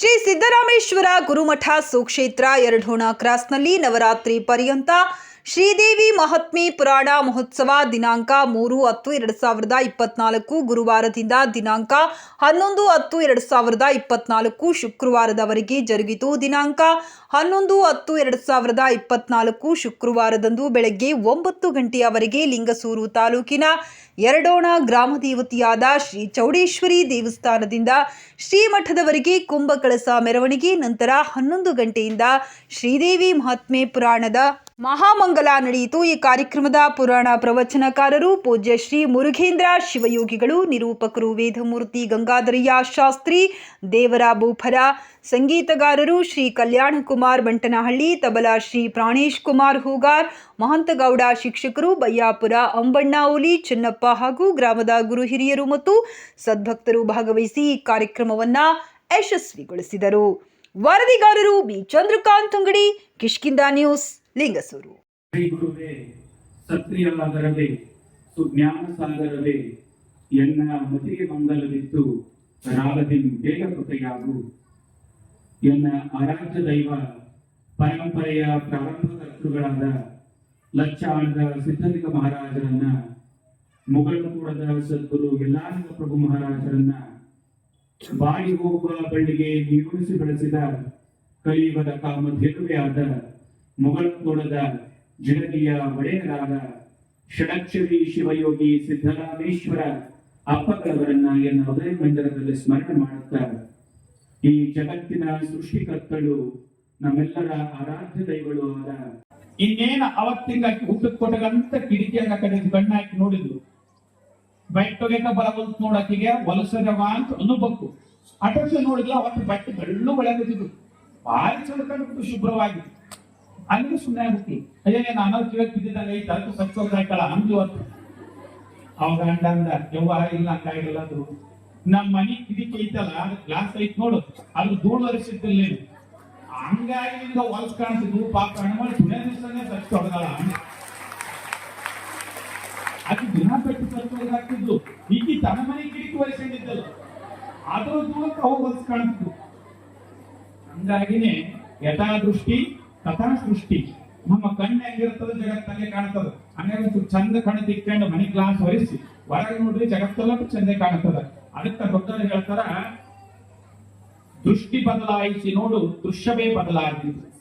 ಶ್ರೀ ಸಿದ್ದರಾಮೇಶ್ವರ ಗುರುಮಠ ಸುಕ್ಷೇತ್ರ ಎರಡೋಣ ಕ್ರಾಸ್ನಲ್ಲಿ ನವರಾತ್ರಿ ಪರ್ಯಂತ ಶ್ರೀದೇವಿ ಮಹಾತ್ಮೆ ಪುರಾಣ ಮಹೋತ್ಸವ ದಿನಾಂಕ ಮೂರು ಹತ್ತು ಎರಡು ಸಾವಿರದ ಇಪ್ಪತ್ನಾಲ್ಕು ಗುರುವಾರದಿಂದ ದಿನಾಂಕ ಹನ್ನೊಂದು ಹತ್ತು ಎರಡು ಸಾವಿರದ ಇಪ್ಪತ್ನಾಲ್ಕು ಶುಕ್ರವಾರದವರೆಗೆ ಜರುಗಿತು ದಿನಾಂಕ. ಹನ್ನೊಂದು ಹತ್ತು ಎರಡು ಸಾವಿರದ ಇಪ್ಪತ್ನಾಲ್ಕು ಶುಕ್ರವಾರದಂದು ಬೆಳಗ್ಗೆ ಒಂಬತ್ತು ಗಂಟೆಯವರೆಗೆ ಲಿಂಗಸೂರು ತಾಲೂಕಿನ ಎರಡೋಣ ಗ್ರಾಮ ದೇವತೆಯಾದ ಶ್ರೀ ಚೌಡೇಶ್ವರಿ ದೇವಸ್ಥಾನದಿಂದ ಶ್ರೀಮಠದವರೆಗೆ ಕುಂಭಕಳಸ ಮೆರವಣಿಗೆ ನಂತರ ಹನ್ನೊಂದು ಗಂಟೆಯಿಂದ ಶ್ರೀದೇವಿ ಮಹಾತ್ಮೆ ಪುರಾಣದ ಮಹಾಮಂಗಲ ನಡೆಯಿತು. ಈ ಕಾರ್ಯಕ್ರಮದ ಪುರಾಣ ಪ್ರವಚನಕಾರರು ಪೂಜ್ಯ ಶ್ರೀ ಮುರುಘೇಂದ್ರ ಶಿವಯೋಗಿಗಳು, ನಿರೂಪಕರು ವೇದಮೂರ್ತಿ ಗಂಗಾಧರಯ್ಯ ಶಾಸ್ತ್ರಿ, ದೇವರ ಭೂಫರ ಸಂಗೀತಗಾರರು ಶ್ರೀ ಕಲ್ಯಾಣ ಕುಮಾರ್ ಬಂಟನಹಳ್ಳಿ, ತಬಲಾ ಶ್ರೀ ಪ್ರಾಣೇಶ್ ಕುಮಾರ್ ಹೂಗಾರ್, ಮಹಂತಗೌಡ ಶಿಕ್ಷಕರು ಬಯ್ಯಾಪುರ ಅಂಬಣ್ಣ ಓಲಿ, ಚೆನ್ನಪ್ಪ ಹಾಗೂ ಗ್ರಾಮದ ಗುರು ಹಿರಿಯರು ಮತ್ತು ಸದ್ಭಕ್ತರು ಭಾಗವಹಿಸಿ ಈ ಕಾರ್ಯಕ್ರಮವನ್ನು ಯಶಸ್ವಿಗೊಳಿಸಿದರು. ವರದಿಗಾರರು ಬಿ. ಚಂದ್ರಕಾಂತ್ ಅಂಗಡಿ ಕಿಷ್ಕಿಂದ ನ್ಯೂಸ್. ಲಿಂಗಸೂರು ಗುರುವೇ ಸುಜ್ಞಾನ ಸಾಗರವೇ ಎನ್ನ ಮತಿಗೆ ಮಂಗಲವಿತ್ತು ರಾಗದಿನ್ ಬೇಗ ಎನ್ನ ಆರಾಧ್ಯ ದೈವ, ಪರಂಪರೆಯ ಪ್ರಾರಂಭಕರ್ತೃಗಳಾದ ಲಚ್ಚಾಣದ ಸಿದ್ಧಲಿಂಗ ಮಹಾರಾಜರನ್ನ ಮುಗಳಕೂಡದ ಸದ್ಗುರು ಎಲ್ಲಾನಂದ ಪ್ರಭು ಮಹಾರಾಜರನ್ನ, ಬಾಡಿ ಹೋಗುವ ಬಳ್ಳಿಗೆ ನೀರುಣಿಸಿ ಬೆಳೆಸಿದ ಕಲಿಯುಗದ ಕಾಮಧೇನುವೆ ಆದ ಮುಗಳಕೋಡದ ಜಿಡಗಿಯ ಒಡೆಯರಾದ ಷಡಕ್ಷರಿ ಶಿವಯೋಗಿ ಸಿದ್ದರಾಮೇಶ್ವರ ಅಪ್ಪಗಳವರನ್ನ ಎನ್ನ ಹೃದಯ ಮಂದಿರದಲ್ಲಿ ಸ್ಮರಣೆ ಮಾಡುತ್ತಾ ಈ ಜಗತ್ತಿನ ಸೃಷ್ಟಿಕರ್ತಳು ನಮ್ಮೆಲ್ಲರ ಆರಾಧ್ಯ ದೈವಗಳು ಆದ ಇನ್ನೇನ ಅವತ್ತಿಂಗ ಊಟಕ್ಕೆ ಕೊಟ್ಟಗಂತ ಕಡೆ ಬಣ್ಣ ಹಾಕಿ ನೋಡಿದ್ರು ಬೈಟೊಗೆಕ ಬರಬಂತ ನೋಡಕ್ಕಿಗೆ ವಲಸದವ ಅಂತ ಅನ್ನಬೇಕು ಅಟರ್ಸ ನೋಡಿದ್ಲ ಅವತ್ತು ಬಟ್ಟೆ ಬೆಳ್ಳು ಬೆಳಗುತ್ತಿದ್ರು ಭಾರಿ ಚಂದ ಶುಭ್ರವಾಗಿತ್ತು ಶುಭ್ರವಾಗಿ ಅಲ್ಲಿಗೆ ಸುಮ್ಮನೆ ಆಗುತ್ತೆ ಅಯ್ಯ ನಾನು ಕಿವಕ್ ಬಿದ್ದಿದ್ದಾಗ ಐತೆ ಅದಕ್ಕೆ ಸಚ್ಚೋಗ್ದಾಯ್ತಲ್ಲ ಅಂದ್ಲು ಅಂತ. ಅವಾಗ ಅಂಡ ಅಂದ, ಯವ್ವ, ಇಲ್ಲ ಹಂಗಾಗಿಲ್ಲ ಅದು ನಮ್ಮ ಮನಿ ಕಿದಿಕ್ ಐತಲ್ಲ ಗ್ಲಾಸ್ ಐತ್ ನೋಡು ಅದು ಧೂಳು ಹರಿಸಿದ್ದಿಲ್ಲ ಹಂಗಾಗಿ ನಿಮ್ಗೆ ಹೊಲಸ್ ಕಾಣಿಸಿದ್ವು ಪಾಪ ಹಣ್ಣು ಪುಣ್ಯ ದಿವಸನೇ ಸಚ್ಚ ಹೊಡೆದಳ ಅದು ದಿನ ಪೆಟ್ಟು ಸತ್ತು ಹಾಕಿದ್ದು ಈಕಿ ತನ್ನ ಮನೆ ಕಿಡಿಕ್ ಒರೆಸ್ಕೊಂಡಿದ್ದಲ್ಲ. ಅದ್ರ ದೂರಕ್ಕೆ ಅವು ಹೊಲಸ್ ಕಾಣಿಸ್ತು ಹಂಗಾಗಿನೇ ಯಥಾ ತಥಾ ಸೃಷ್ಟಿ ನಮ್ಮ ಕಣ್ಣು ಹೆಂಗಿರ್ತದ ಜಗತ್ತಲ್ಲೇ ಕಾಣ್ತದ. ಹಂಗಾಗಿ ಚಂದ ಕಣ್ಣು ತಿಕ್ಕೊಂಡು ಮನಿ ಗ್ಲಾಸ್ ಹೊರಿಸಿ ಹೊರಗೆ ನೋಡ್ರಿ ಜಗತ್ತೆಲ್ಲ ಚಂದ ಕಾಣ್ತದ. ಅದಕ್ಕೆ ಭಕ್ತರು ಹೇಳ್ತಾರ, ದೃಷ್ಟಿ ಬದಲಾಯಿಸಿ ನೋಡು, ದೃಶ್ಯವೇ ಬದಲಾಗಿದೆ